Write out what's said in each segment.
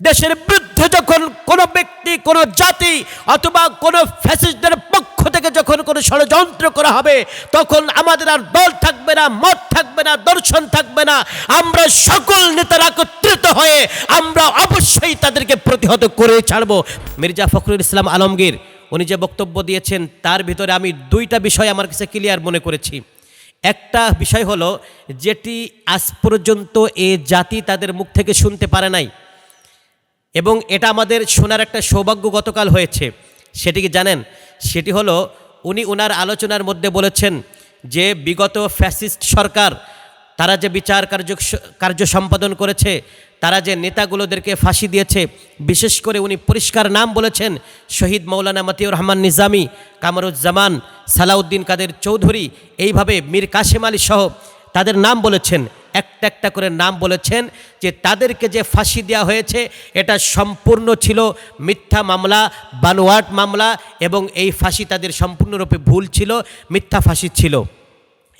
দেশের বিরুদ্ধে যখন কোনো ব্যক্তি, কোনো জাতি অথবা কোনো ফ্যাসিস্টদের পক্ষ থেকে যখন কোনো ষড়যন্ত্র করা হবে, তখন আমাদের আর দল থাকবে না, মত থাকবে না, দর্শন থাকবে না। আমরা সকল নেতারা একত্রিত হয়ে আমরা অবশ্যই তাদেরকে প্রতিহত করে ছাড়ব। মির্জা ফখরুল ইসলাম আলমগীর, উনি যে বক্তব্য দিয়েছেন, তার ভিতরে আমি দুইটা বিষয় আমার কাছে ক্লিয়ার মনে করেছি। একটা বিষয় হলো, যেটি আজ পর্যন্ত এ জাতি তাদের মুখ থেকে শুনতে পারে নাই। এবং এটা আমাদের শোনার একটা সৌভাগ্য গতকাল হয়েছে। সেটি কি জানেন? সেটি হলো, উনি ওনার আলোচনার মধ্যে বলেছেন যে বিগত ফ্যাসিস্ট সরকার, তারা যে বিচার কার্য কার্য সম্পাদন করেছে, তারা যে নেতাগুলোদেরকে ফাঁসি দিয়েছে, বিশেষ করে উনি পরিষ্কার নাম বলেছেন শহীদ মৌলানা মতিউর রহমান নিজামি, কামরুজ্জামান, সালাউদ্দিন কাদের চৌধুরী, এইভাবে মীর কাশেম আলী সহ তাদের নাম বলেছেন। একটা একটা করে নাম বলেছেন যে তাদেরকে যে ফাঁসি দেওয়া হয়েছে, এটা সম্পূর্ণ ছিল মিথ্যা মামলা, বানোয়াট মামলা এবং এই ফাঁসি তাদের সম্পূর্ণরূপে ভুল ছিল, মিথ্যা ফাঁসি ছিল।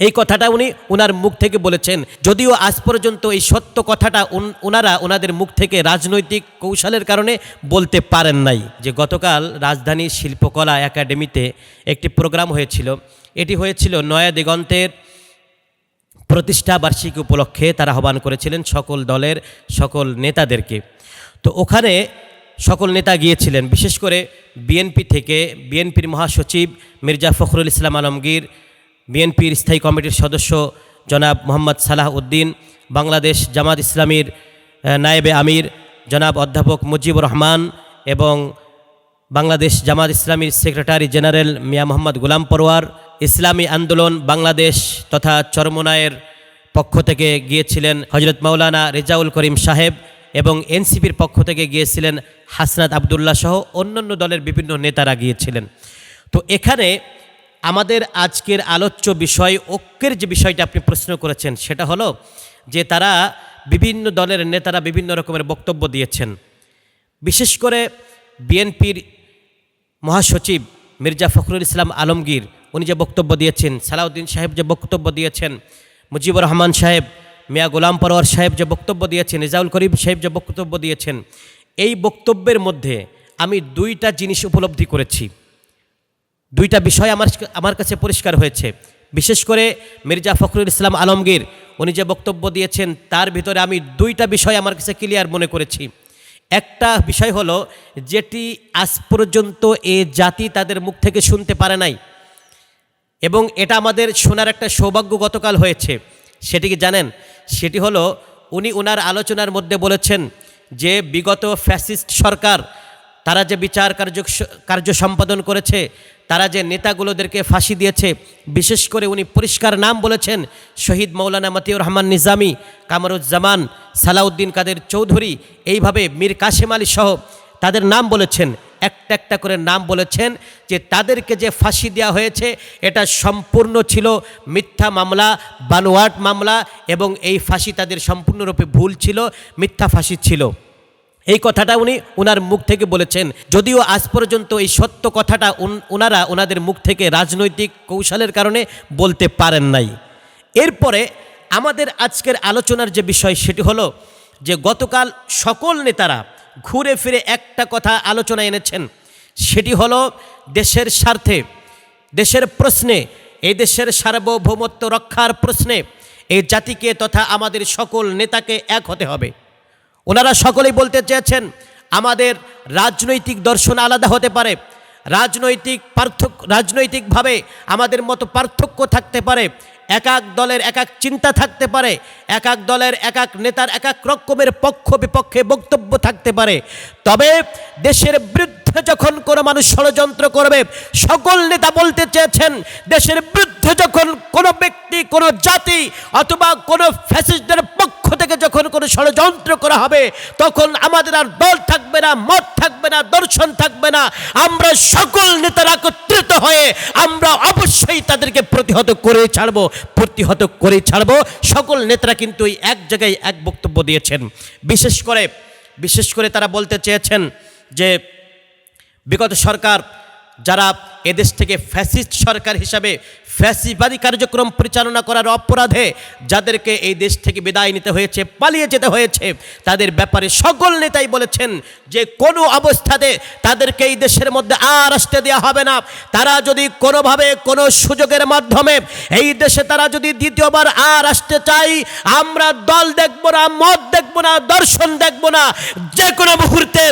এই কথাটা উনি ওনার মুখ থেকে বলেছেন। যদিও আজ পর্যন্ত এই সত্য কথাটা ওনারা ওনাদের মুখ থেকে রাজনৈতিক কৌশলের কারণে বলতে পারেন নাই যে গতকাল রাজধানী শিল্পকলা একাডেমিতে একটি প্রোগ্রাম হয়েছিল। এটি হয়েছিল নয়া দিগন্তের প্রতিষ্ঠা বার্ষিকী উপলক্ষে তারা আহ্বান করেছিলেন সকল দলের সকল নেতাদেরকে। তো ওখানে সকল নেতা গিয়েছিলেন, বিশেষ করে বিএনপি থেকে বিএনপির মহাসচিব মির্জা ফখরুল ইসলাম আলমগীর, বিএনপির স্থায়ী কমিটির সদস্য জনাব মোহাম্মদ সালাহ উদ্দিন, বাংলাদেশ জামাত ইসলামীর নায়েবে আমির জনাব অধ্যাপক মুজিবুর রহমান এবং বাংলাদেশ জামাত ইসলামীর সেক্রেটারি জেনারেল মিয়া মোহাম্মদ গোলাম পরোয়ার ইসলামী আন্দোলন বাংলাদেশ তথা চরমোনায়ের পক্ষ থেকে গিয়েছিলেন হজরত মাওলানা রেজাউল করিম সাহেব এবং এনসিপির পক্ষ থেকে গিয়েছিলেন হাসনাত আবদুল্লাহ সহ অন্যান্য দলের বিভিন্ন নেতারা গিয়েছিলেন। তো এখানে আমাদের আজকের আলোচ্য বিষয়, ঐক্যের যে বিষয়টা আপনি প্রশ্ন করেছেন, সেটা হলো যে তারা বিভিন্ন দলের নেতারা বিভিন্ন রকমের বক্তব্য দিয়েছেন। বিশেষ করে বিএনপির মহাসচিব মির্জা ফখরুল ইসলাম আলমগীর উনি যে বক্তব্য দিয়েছেন, সালাউদ্দিন সাহেব যে বক্তব্য দিয়েছেন, মুজিবুর রহমান সাহেব, মিয়া গোলাম পরোয়ার সাহেব যে বক্তব্য দিয়েছেন রেজাউল করিম সাহেব যে বক্তব্য দিয়েছেন, এই বক্তব্যের মধ্যে আমি দুইটা জিনিস উপলব্ধি করেছি। দুইটা বিষয় আমার আমার কাছে পরিষ্কার হয়েছে। বিশেষ করে মির্জা ফখরুল ইসলাম আলমগীর, উনি যে বক্তব্য দিয়েছেন, তার ভিতরে আমি দুইটা বিষয় আমার কাছে ক্লিয়ার মনে করেছি। একটা বিষয় হলো, যেটি আজ পর্যন্ত এ জাতি তাদের মুখ থেকে শুনতে পারে নাই। এবং এটা আমাদের শোনার একটা সৌভাগ্য গতকাল হয়েছে। সেটি কি জানেন? সেটি হলো, উনি ওনার আলোচনার মধ্যে বলেছেন যে বিগত ফ্যাসিস্ট সরকার, তারা যে বিচার কার্য কার্য সম্পাদন করেছে, তারা যে নেতাগুলোদেরকে ফাঁসি দিয়েছে, বিশেষ করে উনি পরিষ্কার নাম বলেছেন, শহীদ মৌলানা মতিউর রহমান নিজামি, কামরুজ্জামান, সালাউদ্দিন কাদের চৌধুরী, এইভাবে মীর কাশেম আলী সহ তাদের নাম বলেছেন। একটা একটা করে নাম বলেছেন যে তাদেরকে যে ফাঁসি দেওয়া হয়েছে, এটা সম্পূর্ণ ছিল মিথ্যা মামলা, বানোয়াট মামলা এবং এই ফাঁসি তাদের সম্পূর্ণরূপে ভুল ছিল, মিথ্যা ফাঁসি ছিল। এই কথাটা উনি ওনার মুখ থেকে বলেছেন। যদিও আজ পর্যন্ত এই সত্য কথাটা ওনারা ওনাদের মুখ থেকে রাজনৈতিক কৌশলের কারণে বলতে পারেন নাই। এরপরে আমাদের আজকের আলোচনার যে বিষয় সেটি হলো যে গতকাল সকল নেতারা ঘুরে ফিরে একটা কথা আলোচনা এনেছেন। সেটি হলো দেশের স্বার্থে, দেশের প্রশ্নে, এই দেশের সার্বভৌমত্ব রক্ষার প্রশ্নে এই জাতিকে তথা আমাদের সকল নেতাকে এক হতে হবে। ওনারা সকলেই বলতে চেয়েছেন, আমাদের রাজনৈতিক দর্শন আলাদা হতে পারে রাজনৈতিক পার্থক্য, রাজনৈতিকভাবে আমাদের মতো পার্থক্য থাকতে পারে এক এক দলের এক এক চিন্তা থাকতে পারে এক এক দলের এক এক নেতার এক এক রকমের পক্ষ বিপক্ষে বক্তব্য থাকতে পারে। তবে দেশের বিরুদ্ধে যখন কোনো মানুষ ষড়যন্ত্র করবে, সকল নেতা বলতে চেয়েছেন, দেশের বিরুদ্ধে যখন কোনো ব্যক্তি, কোনো জাতি অথবা কোনো থেকে কোনো ষড়যন্ত্র করা হবে, তখন আমাদের আর দল থাকবে না, মত থাকবে না, দর্শন থাকবে না। আমরা সকল নেতারা একত্রিত হয়ে আমরা অবশ্যই তাদেরকে প্রতিহত করে ছাড়বো, প্রতিহত করে ছাড়বো। সকল নেতারা কিন্তু এই এক জায়গায় এক বক্তব্য দিয়েছেন। বিশেষ করে বিশেষ করে তারা বলতে চেয়েছেন যে, বিগত সরকার যারা এদেশ থেকে ফ্যাসিস্ট সরকার হিসাবে ফ্যাসিবাদী কার্যক্রম পরিচালনা করার অপরাধে যাদেরকে এই দেশ থেকে বিদায় নিতে হয়েছে, পালিয়ে যেতে হয়েছে, তাদের ব্যাপারে সকল নেতাই বলেছেন যে কোনো অবস্থাতে তাদেরকে এই দেশের মধ্যে আর আসতে দেওয়া হবে না। তারা যদি কোনোভাবে কোনো সুযোগের মাধ্যমে এই দেশে তারা যদি দ্বিতীয়বার আর আসতে চাই আমরা দল দেখব না, মত দেখব না, দর্শন দেখব না। যে কোনো মুহূর্তে,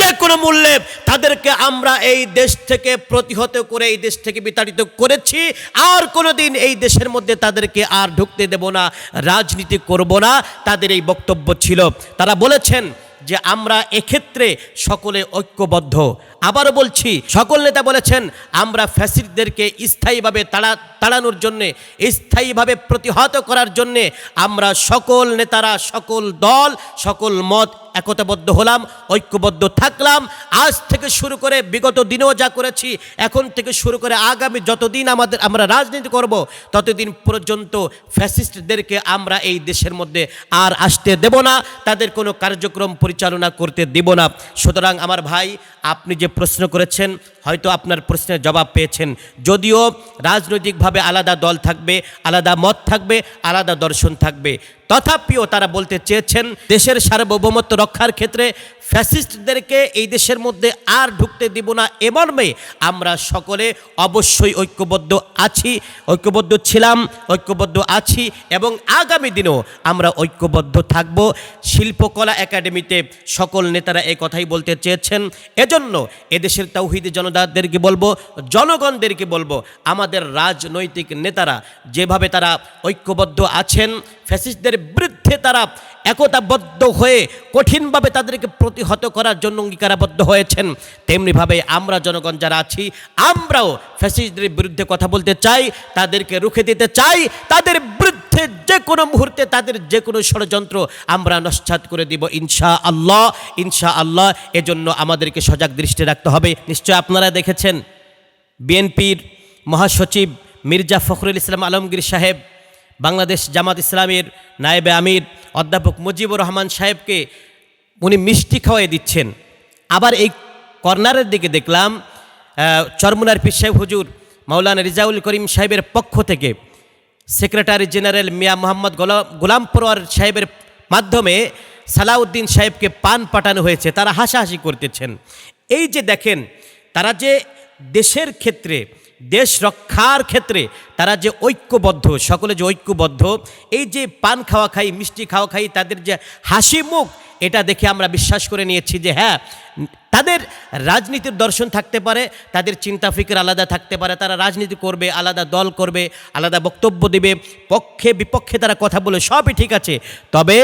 যে কোনো মূল্যে তাদেরকে আমরা এই দেশ থেকে প্রতিহত করে, এই দেশ থেকে বিতাড়িত করেছি। আর কোনো দিন এই দেশের মধ্যে তাদেরকে আর ঢুকতে দেব না, রাজনীতি করব না, তাদের এই বক্তব্য ছিল। তারা বলেছেন যে আমরা এক্ষেত্রে সকলে ঐক্যবদ্ধ। আবারও বলছি, সকল নেতা বলেছেন, আমরা ফ্যাসিলিটিদেরকে স্থায়ীভাবে তাড়া, তাড়ানোর জন্যে, স্থায়ীভাবে প্রতিহত করার জন্যে আমরা সকল নেতারা, সকল দল, সকল মত একতাবদ্ধ হলাম, ঐক্যবদ্ধ থাকলাম। আজ থেকে শুরু করে বিগত দিনেও যা করেছি, এখন থেকে শুরু করে আগামী যতদিন আমাদের, আমরা রাজনীতি করব, ততদিন পর্যন্ত ফ্যাসিস্টদেরকে আমরা এই দেশের মধ্যে আর আসতে দেব না, তাদের কোনো কার্যক্রম পরিচালনা করতে দেব না। সুতরাং আমার ভাই, আপনি যে প্রশ্ন করেছেন, হয়তো আপনার প্রশ্নের জবাব পেয়েছেন। যদিও রাজনৈতিকভাবে আলাদা দল থাকবে, আলাদা মত থাকবে, আলাদা দর্শন থাকবে। তথাপিও তারা বলতে চেয়েছেন, দেশের সার্বভৌমত্ব রক্ষার ক্ষেত্রে ফ্যাসিস্টদেরকে এই দেশের মধ্যে আর ঢুকতে দিব না এমর্মে আমরা সকলে অবশ্যই ঐক্যবদ্ধ আছি, ঐক্যবদ্ধ ছিলাম, ঐক্যবদ্ধ আছি এবং আগামী দিনেও আমরা ঐক্যবদ্ধ থাকব। শিল্পকলা একাডেমিতে সকল নেতারা এই কথাই বলতে চেয়েছেন। এজন্য এদেশের তৌহিদি জনতাদেরকে বলব, জনগণদেরকে বলব, আমাদের রাজনৈতিক নেতারা যেভাবে তারা ঐক্যবদ্ধ আছেন ফ্যাসিস্টদের বিরুদ্ধে তারা একতাবদ্ধ হয়ে কঠিনভাবে তাদেরকে প্রতিহত করার জন্য অঙ্গীকারাবদ্ধ হয়েছেন। তেমনিভাবে আমরা জনগণ যারা আছি, আমরাও ফ্যাসিস্টদের বিরুদ্ধে কথা বলতে চাই, তাদেরকে রুখে দিতে চাই, তাদের বিরুদ্ধে যে কোনো মুহূর্তে তাদের যে কোনো ষড়যন্ত্র আমরা নস্বাত করে দিব ইনশা আল্লাহ ইনশা আল্লাহ এজন্য আমাদেরকে সজাগ দৃষ্টি রাখতে হবে। নিশ্চয় আপনারা দেখেছেন, বিএনপির মহাসচিব মির্জা ফখরুল ইসলাম আলমগীর সাহেব বাংলাদেশ জামাত ইসলামের নায়েবে আমির অধ্যাপক মুজিবুর রহমান সাহেবকে উনি মিষ্টি খাওয়াই দিচ্ছেন। আবার এই কর্নারের দিকে দেখলাম চরমুনার পীর সাহেব হুজুর মাওলানা রিজাউল করিম সাহেবের পক্ষ থেকে সেক্রেটারি জেনারেল মিয়া মোহাম্মদ গোলাম গোলাম পরোয়ার সাহেবের মাধ্যমে সালাউদ্দিন সাহেবকে পান পাঠানো হয়েছে, তারা হাসাহাসি করতেছেন। এই যে দেখেন, তারা যে দেশের ক্ষেত্রে দেশ রক্ষার ক্ষেত্রে তারা যে ঐক্যবদ্ধ, সকলে যে ঐক্যবদ্ধ, এই যে পান খাওয়া খাই, মিষ্টি খাওয়া খাই, তাদের যে হাসি মুখ, এটা দেখে আমরা বিশ্বাস করে নিয়েছি যে হ্যাঁ তাদের রাজনীতির দর্শন থাকতে পারে, তাদের চিন্তা ফিকির আলাদা থাকতে পারে, তারা রাজনীতি করবে, আলাদা দল করবে, আলাদা বক্তব্য দেবে, পক্ষে, বিপক্ষে তারা কথা বলে সবই ঠিক আছে। তবে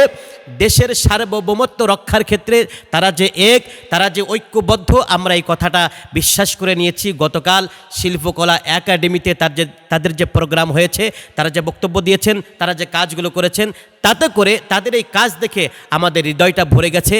দেশের সার্বভৌমত্ব রক্ষার ক্ষেত্রে তারা যে এক, তারা যে ঐক্যবদ্ধ, আমরা এই কথাটা বিশ্বাস করে নিয়েছি। গতকাল শিল্পকলা একাডেমিতে তার যে, তাদের যে প্রোগ্রাম হয়েছে, তারা যে বক্তব্য দিয়েছেন, তারা যে কাজগুলো করেছেন, তাতে করে তাদের এই কাজ দেখে আমাদের হৃদয়টা ভরে গেছে।